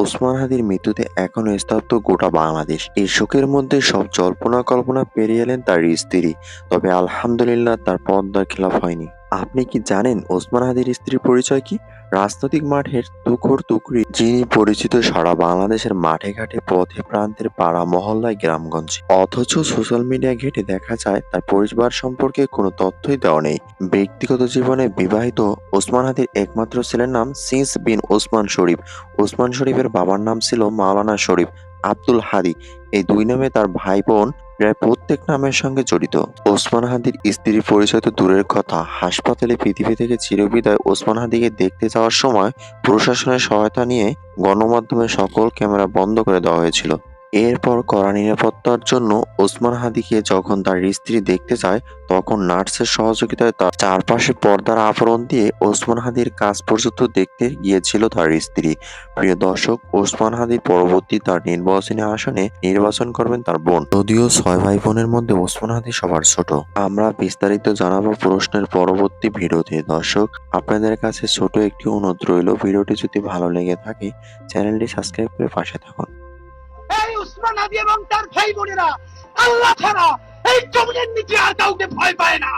ওসমান হাদির মৃত্যুতে এখনও স্তব্ধ গোটা বাংলাদেশ। এই শোকের মধ্যে সব জল্পনা কল্পনা পেরিয়ে এলেন তার স্ত্রী। তবে আলহামদুলিল্লাহ তার পর্দার খেলাফ হয়নি। আপনি কি জানেন ওসমান হাদির স্ত্রীর পরিচয় কি? রাজনৈতিক মাঠের তুখর তুকরি যিনি পরিচিত সারা বাংলাদেশের মাঠে ঘাটে পথে প্রান্তের পাড়া মহল্লায় গ্রামগঞ্জে। অথচ সোশ্যাল মিডিয়া ঘেটে দেখা যায়, তার পরিবার সম্পর্কে কোনো তথ্যই দেওয়া নেই। ব্যক্তিগত জীবনে বিবাহিত ওসমান হাদির একমাত্র ছেলের নাম সিন্স বিন ওসমান শরীফ। ওসমান শরীফের বাবার নাম ছিল মাওলানা শরীফ। আব্দুল হাদি। এই দুই নামে তার ভাই বোন প্রায় প্রত্যেক নামের সঙ্গে জড়িত। ওসমান হাদির স্ত্রীর পরিচয় তো দূরের কথা, হাসপাতালে পৃথিবী থেকে চিরবিদায় ওসমান হাদিকে দেখতে যাওয়ার সময় প্রশাসনের সহায়তা নিয়ে গণমাধ্যমে সকল ক্যামেরা বন্ধ করে দেওয়া হয়েছিল। এরপর কড়া নিরাপত্তার জন্য ওসমান হাদিকে যখন তার স্ত্রী দেখতে যায় তখন নার্সের সহযোগিতায় তার চারপাশে পর্দার আবরণ দিয়ে ওসমান হাদির কাজ পর্যন্ত দেখতে গিয়েছিল তার স্ত্রী। প্রিয় দর্শক, ওসমান হাদি পরবর্তী তার নির্বাচনী আসনে নির্বাচন করবেন তার বোন। যদিও ছয় ভাই বোনের মধ্যে ওসমান হাদি সবার ছোট। আমরা বিস্তারিত জানাব প্রশ্নের পরবর্তী ভিডিওতে। দর্শক, আপনাদের কাছে ছোট একটি অনুরোধ রইল। ভিডিওটি যদি ভালো লেগে থাকে, চ্যানেলটি সাবস্ক্রাইব করে পাশে থাকুন। উসমান হাদি এবং তার ভাই বোনেরা আল্লাহ ছাড়া এই জমিনের নিচে আর কাউকে ভয় পায় না।